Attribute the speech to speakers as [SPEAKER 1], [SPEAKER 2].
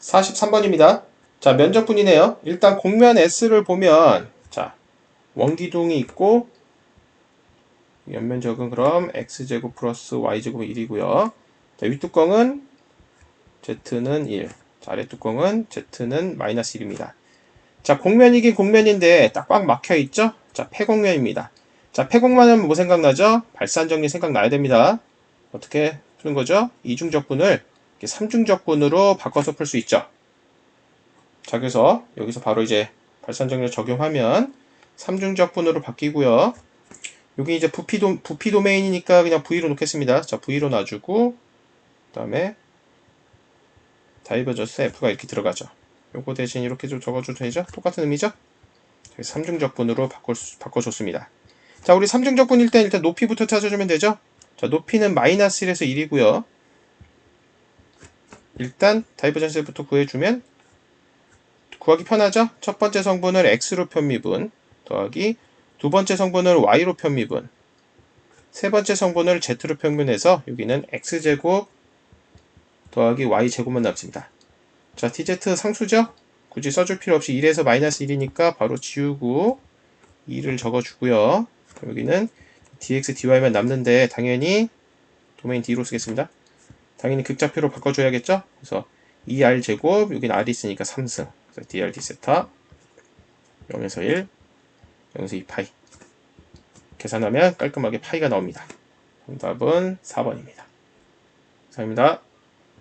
[SPEAKER 1] 43번입니다. 자, 면적분이네요. 일단 공면 S를 보면, 자, 원기둥이 있고, 연면적은 그럼 X제곱 플러스 Y제곱 1이고요. 자, 윗뚜껑은 Z는 1. 자, 아랫뚜껑은 Z는 마이너스 1입니다. 자, 공면이긴 공면인데 딱 꽉 막혀 있죠? 자, 폐공면입니다. 자, 하면 뭐 생각나죠? 발산정리 생각나야 됩니다. 어떻게 푸는 거죠? 이중적분을 삼중적분으로 바꿔서 풀 수 있죠. 자, 그래서 여기서 바로 이제 발산정리를 적용하면 삼중적분으로 바뀌고요. 여기 이제 부피, 도, 부피 도메인이니까 그냥 V로 놓겠습니다. 자, V로 놔주고, 그 다음에 다이버전스 F가 이렇게 들어가죠. 요거 대신 이렇게 좀 적어줘도 되죠? 똑같은 의미죠? 그래서 삼중적분으로 바꿔, 바꿔줬습니다. 자, 우리 삼중적분일 때 일단 높이부터 찾아주면 되죠? 자, 높이는 마이너스 1에서 1이고요. 일단 다이버전스부터 구해주면 구하기 편하죠? 첫 번째 성분을 x로 편미분 더하기 두 번째 성분을 y로 편미분 세 번째 성분을 z로 편미분해서 여기는 x제곱 더하기 y제곱만 남습니다. 자, tz 상수죠? 굳이 써줄 필요 없이 1에서 마이너스 1이니까 바로 지우고 2를 적어주고요. 여기는 dx dy만 남는데 당연히 도메인 d로 쓰겠습니다. 당연히 극좌표로 바꿔줘야겠죠? 그래서 2r 제곱 여기는 r이 있으니까 3승 그래서 dr d 세타 0에서 1 0에서 2 파이 계산하면 깔끔하게 파이가 나옵니다. 정답은 4번입니다. 감사합니다.